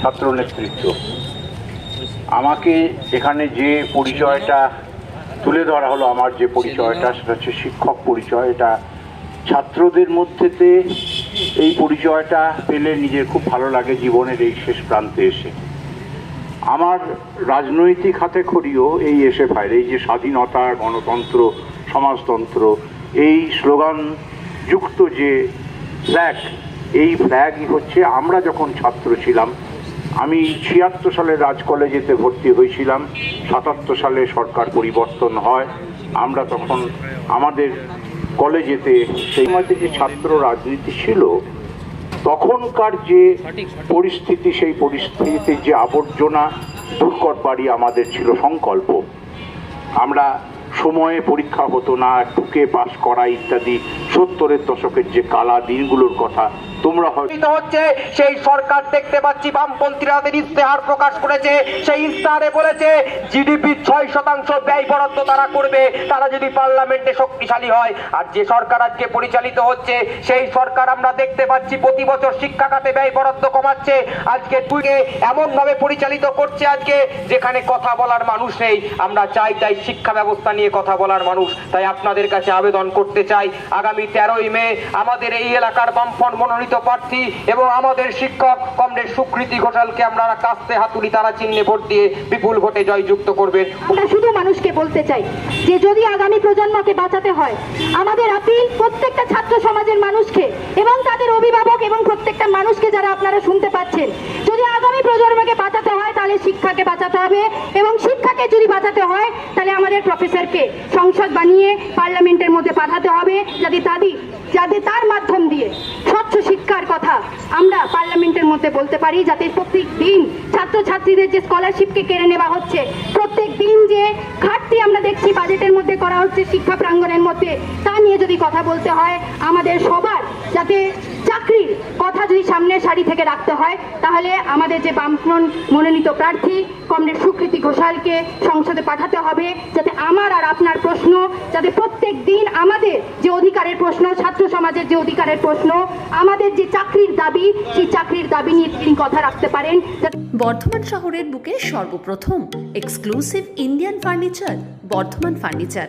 ছাত্র নেতৃত্ব। আমাকে এখানে যে পরিচয়টা তুলে ধরা হলো, আমার যে পরিচয়টা, সেটা হচ্ছে শিক্ষক পরিচয়। এটা ছাত্রদের মধ্যেতে এই পরিচয়টা পেলে নিজের খুব ভালো লাগে জীবনের এই শেষ প্রান্তে এসে। আমার রাজনৈতিক হাতে খড়িও এই এসে ফাইল। এই যে স্বাধীনতা গণতন্ত্র, সমাজতন্ত্র, এই স্লোগান যুক্ত যে ফ্ল্যাগ এই ফ্ল্যাগই হচ্ছে আমরা যখন ছাত্র ছিলাম আমি ছিয়াত্তর সালে রাজ কলেজেতে ভর্তি হয়েছিলাম। সাতাত্তর সালে সরকার পরিবর্তন হয়। আমরা তখন আমাদের কলেজেতে সেই মধ্যে যে ছাত্র রাজনীতি ছিল, তখনকার যে পরিস্থিতি, সেই পরিস্থিতিতে যে আবর্জনা দূর করবারই আমাদের ছিল সংকল্প। আমরা সময়ে পরীক্ষা হতো না, টুকে পাস করা ইত্যাদি। সত্তরের দশকের যে কালা দিনগুলোর কথা, তোমরা হয়তো হচ্ছে, সেই সরকার দেখতে পাচ্ছি, বামপন্থীরা তাদের ইস্তেহার প্রকাশ করেছে, সেই ইস্তেহারে বলেছে জিডিপি ছয় শতাংশ ব্যয় বরাদ্দ তারা করবে, তারা যদি পার্লামেন্টে শক্তিশালী হয়। আর যে সরকার আজকে পরিচালিত হচ্ছে, সেই সরকার আমরা দেখতে পাচ্ছি, প্রতি বছর শিক্ষা খাতে ব্যয় বরাদ্দ কমাচ্ছে। আজকে তুইকে এমন ভাবে পরিচালিত করছে আজকে, যেখানে কথা বলার মানুষ নেই। আমরা চাই তাই শিক্ষা ব্যবস্থা নিয়ে কথা বলার মানুষ। তাই আপনাদের কাছে আবেদন করতে চাই। আগামী তেরোই মে আমাদের এই এলাকার বামফ্রন্ট মনোনীত প্রার্থী এবং আমাদের শিক্ষক কমরেড সুকৃতি ঘোষালকে আমরা কাস্তে হাতুড়ি তারা চিহ্নে ভোট দিয়ে বিপুল ভোটে জয়যুক্ত করবেন। আমরা শুধু মানুষকে বলতে চাই যে যদি আগামী প্রজন্মকে বাঁচাতে হয়, আমাদের আপিল প্রত্যেকটা ছাত্র সমাজের মানুষকে এবং তাদের অভিভাবক এবং প্রত্যেকটা মানুষকে যারা আপনারা শুনতে পাচ্ছেন, যদি আগামী প্রজন্মকে বাঁচাতে হয়, তাহলে শিক্ষাকে বাঁচাতে হবে এবং শিক্ষাকে যদি বাঁচাতে হয়, তাহলে আমাদের প্রফেসরকে সংসদ বানিয়ে পার্লামেন্টের মধ্যে পাঠাতে হবে যাতে তাদের, যাতে তার মাধ্যম দিয়ে স্বচ্ছ শিক্ষার কথা আমরা পার্লামেন্টের মধ্যে বলতে পারি, যাতে প্রত্যেক দিন ছাত্রছাত্রীদের যে স্কলারশিপকে কেড়ে নেওয়া হচ্ছে, প্রত্যেক দিন যে ঘাটতি আমরা দেখছি বাজেটের মধ্যে করা হচ্ছে, শিক্ষা প্রাঙ্গণের মধ্যে, তা নিয়ে যদি কথা বলতে হয়, আমাদের সবার যাতে চাকরির কথা যদি সামনের সারি থেকে রাখতে হয়, তাহলে আমাদের যে বামফ্রন্ট মনোনীত প্রার্থী, কমরেড সুকৃতি ঘোষালকে সংসদে পাঠাতে হবে, যাতে আমার আর আপনার প্রশ্ন, যাতে প্রত্যেক দিন আমাদের যে অধিকারের প্রশ্ন, ছাত্র সমাজের যে অধিকারের প্রশ্ন, আমাদের যে চাকরির দাবি, সেই চাকরির দাবি নিয়ে তিনি কথা রাখতে পারেন বর্ধমান শহরের বুকে সর্বপ্রথম exclusive Indian furniture Bardhaman furniture